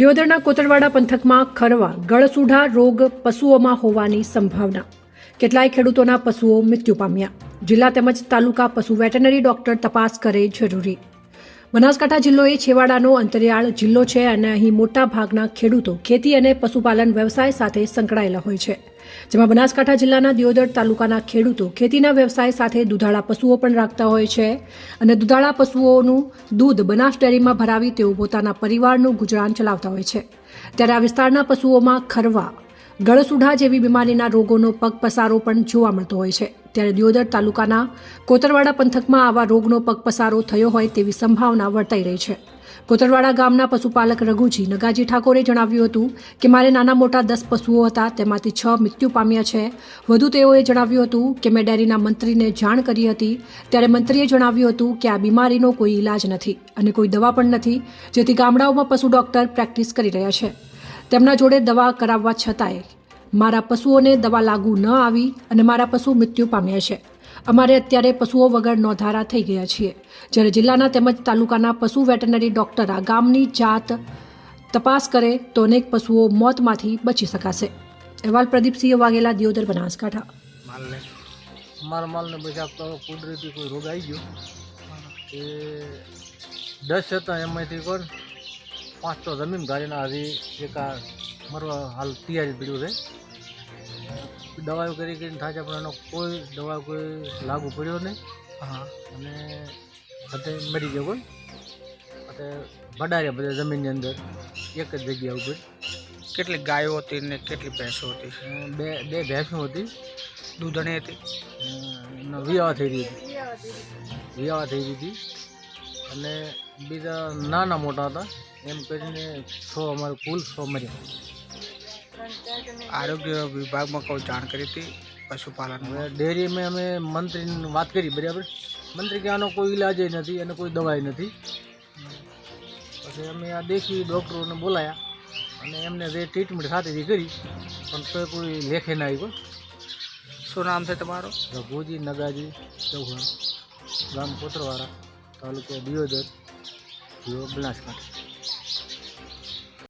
દિયોદરના કોતરવાડા પંથકમાં ખરવા, ગળસુઢા રોગ પશુઓમાં હોવાની સંભાવના. કેટલાય ખેડૂતોના પશુઓ મૃત્યુ પામ્યા. જિલ્લા તેમજ તાલુકા પશુ વેટરનરી ડોક્ટર તપાસ કરે જરૂરી. બનાસકાંઠા જિલ્લો એ છેવાડાનો અંતરિયાળ જિલ્લો છે અને અહીં મોટા ભાગના ખેડૂતો ખેતી અને પશુપાલન વ્યવસાય સાથે સંકળાયેલા હોય છે. જેમાં બનાસકાંઠા જિલ્લાના દિયોદર તાલુકાના ખેડૂતો ખેતીના વ્યવસાય સાથે દુધાળા પશુઓ પણ રાખતા હોય છે અને દુધાળા પશુઓનું દૂધ બનાસ ડેરીમાં ભરાવી તેઓ પોતાના પરિવારનું ગુજરાન ચલાવતા હોય છે. ત્યારે આ વિસ્તારના પશુઓમાં ખરવા ગળસુઢા જેવી બીમારીના રોગોનો પગપસારો પણ જોવા મળતો હોય છે. ત્યારે દિયોદર તાલુકાના કોતરવાડા પંથકમાં આવા રોગનો પગપસારો થયો હોય તેવી સંભાવના વર્તાઈ રહી છે. કોતરવાડા ગામના પશુપાલક રઘુજી નગાજી ઠાકોરે જણાવ્યું હતું કે, મારે નાના મોટા દસ પશુઓ હતા, તેમાંથી છ મૃત્યુ પામ્યા છે. વધુ તેઓએ જણાવ્યું હતું કે, મેં ડેરીના મંત્રીને જાણ કરી હતી. ત્યારે મંત્રીએ જણાવ્યું હતું કે, આ બીમારીનો કોઈ ઈલાજ નથી અને કોઈ દવા પણ નથી, જેથી ગામડાઓમાં પશુ ડોક્ટર પ્રેક્ટિસ કરી રહ્યા છે. તેમના જોડે દવા કરાવવા છતાંય મારા પશુઓને દવા લાગુ ન આવી અને મારા પશુ મૃત્યુ પામ્યા છે. અમારે અત્યારે પશુઓ વગર નોંધારા થઈ ગયા છીએ. જ્યારે જિલ્લાના તેમજ તાલુકાના પશુ વેટરનરી ડોક્ટર આ ગામની જાત તપાસ કરે તો અનેક પશુઓ મોતમાંથી બચી શકાશે. અહેવાલ પ્રદીપસિંહ વાઘેલા, દિયોદર બનાસકાંઠા. મારા માલને આપતો કુદરતી કોઈ રોગ આવી ગયો. એ દસ હતા એમાંથી કોણ? પાંચ તો જમીન ગાડીના હજી એક આ મરવા હાલ તૈયારી પડ્યું છે. દવાઓ કરી કરીને થાય છે પણ એનો કોઈ દવા કોઈ લાગુ પડ્યો નહીં. હા. અને બધે મરી ગયો કોઈ અત્યારે ભડાર્યા બધા જમીનની અંદર એક જ જગ્યા ઉપર. કેટલી ગાયો હતી ને કેટલી ભેંસો હતી? બે બે ભેંસો હતી. દૂધણી હતી? વિવાહ થઈ રહી હતી. વિવાહ થઈ રહી હતી. અને બીજા નાના મોટા હતા. એમ કરીને છ અમારે કુલ છ મર્યા આરોગ્ય વિભાગમાં કોઈ જાણ કરી હતી? પશુપાલન ડેરી ડેરીમાં અમે મંત્રીની વાત કરી બરાબર? મંત્રી કે આનો કોઈ ઈલાજ નથી અને કોઈ દવાઈ નથી. પછી અમે આ દેશી ડૉક્ટરોને બોલાયા અને એમને જે ટ્રીટમેન્ટ સાથેથી કરી પણ તો કોઈ લેખે ના આવ્યો. શું નામ છે તમારું? રઘુજી નગાજી ચૌહાણ ગામ કોતરવાળા તાલુકો દિયોદર. જિલ્લો બનાસકાંઠા